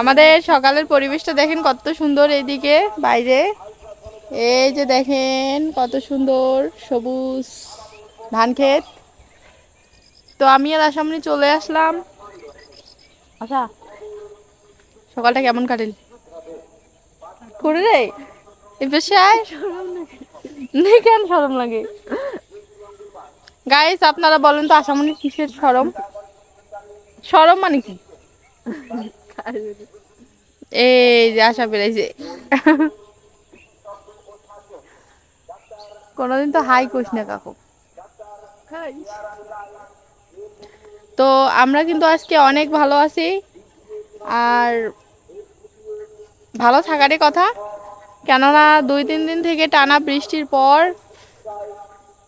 আমাদের সকালের পরিবেশটা দেখেন কত সুন্দর এইদিকে, বাইরে। এই যে দেখেন কত সুন্দর সবুজ ধান ক্ষেত। তো আমি আর আসামনি চলে আসলাম। আচ্ছা সকালটা কেমন কাটেল? করে রে এই পেশায় কেন সরম লাগে। গাইস আপনারা বলেন তো আসামনির কিসের সরম? সরম মানে কি? এই যে আশা বেড়েছে কোনোদিন তো হাই কোস না কাকু। তো আমরা কিন্তু আজকে অনেক ভালো আছি। আর ভালো থাকারই কথা। কেননা দুই তিন দিন থেকে টানা বৃষ্টির পর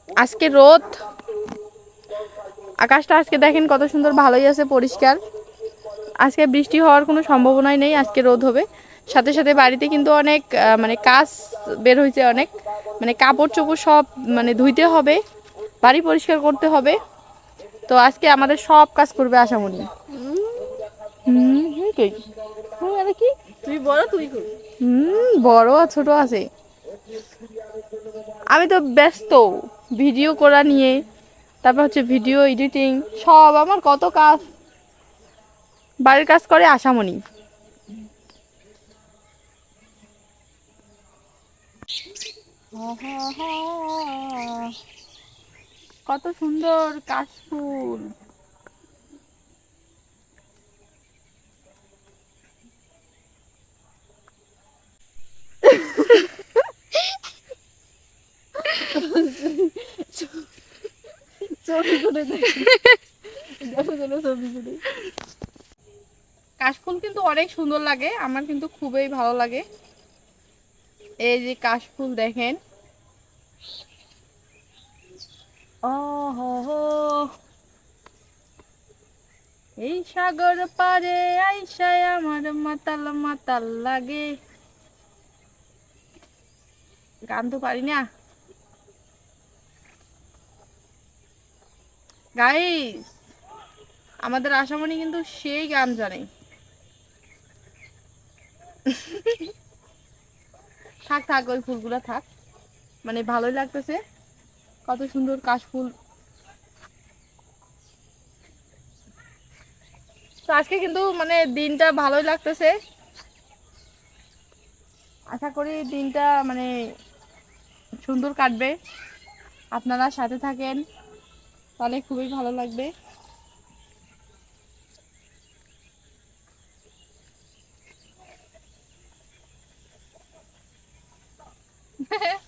আজকে রোদ। আকাশটা আজকে দেখেন কত সুন্দর ভালোই আছে পরিষ্কার। আজকে বৃষ্টি হওয়ার কোনো সম্ভাবনাই নেই আজকে রোদ হবে। সাথে সাথে বাড়িতে কিন্তু অনেক মানে কাজ বের হয়েছে অনেক মানে কাপড় চোপড় সব মানে ধুইতে হবে বাড়ি পরিষ্কার করতে হবে। তো আজকে আমাদের সব কাজ করবে আশামণি। কি? তুই বড় তুই হুম বড় আর ছোট আছে। আমি তো ব্যস্ত ভিডিও করা নিয়ে তারপর হচ্ছে ভিডিও এডিটিং সব আমার কত কাজ। বাড়ির কাজ করে আশামণি। কত সুন্দর কাশফুল ছবি করে দেখো। ছবি কাশফুল কিন্তু অনেক সুন্দর লাগে, আমার কিন্তু খুবই ভালো লাগে। এই যে কাশফুল দেখেন। এই সাগর পারে আইসায় আমার মাতাল মাতাল লাগে। গান তো পারি না। গাইস আমাদের আশামণি কিন্তু সেই গান জানে। থাক থাক, ওই ফুলগুলো থাক। মানে ভালোই লাগতেছে। কত সুন্দর কাশফুল তো আজকে কিন্তু মানে দিনটা ভালোই লাগতেছে। আশা করি দিনটা মানে সুন্দর কাটবে। আপনারা সাথে থাকেন। তাহলে খুবই ভালো লাগবে।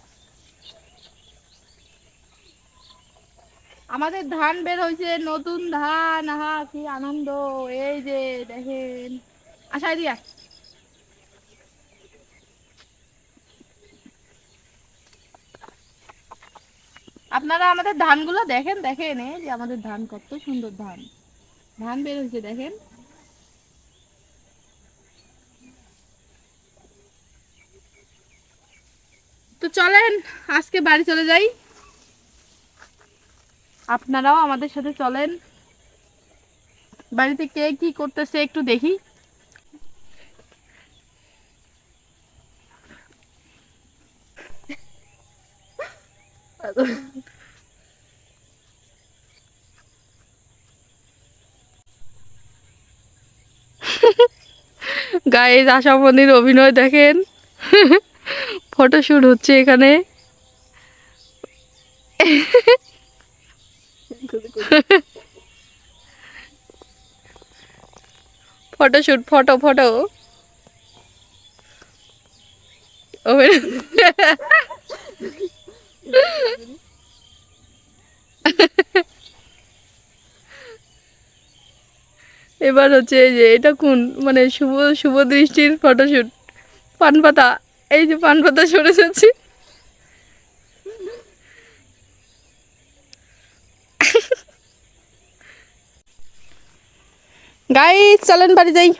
আমাদের ধান বের হয়েছে, নতুন ধান, আহা, কি আনন্দ, এই যে দেখেন। আশা দিয়া। আপনারা আমাদের ধানগুলো দেখেন দেখেন, এই যে আমাদের ধান, কত সুন্দর ধান। ধান বের হয়েছে, দেখেন। চলেন, আজকে বাড়ি চলে যাই। আপনারাও আমাদের সাথে চলেন। বাড়িতে কে কি করতেছে একটু দেখি। গায়ে আশামনির অভিনয় দেখেন। ফটোশুট হচ্ছে এখানে। Photoshoot photo photo. এবার হচ্ছে যে, এটা কোন? মানে শুভ শুভ দৃষ্টির ফটোশ্যুট পান পাতা এই যে পান পাতা সরে যাচ্ছে। গাই চলেন বাড়ি যাই।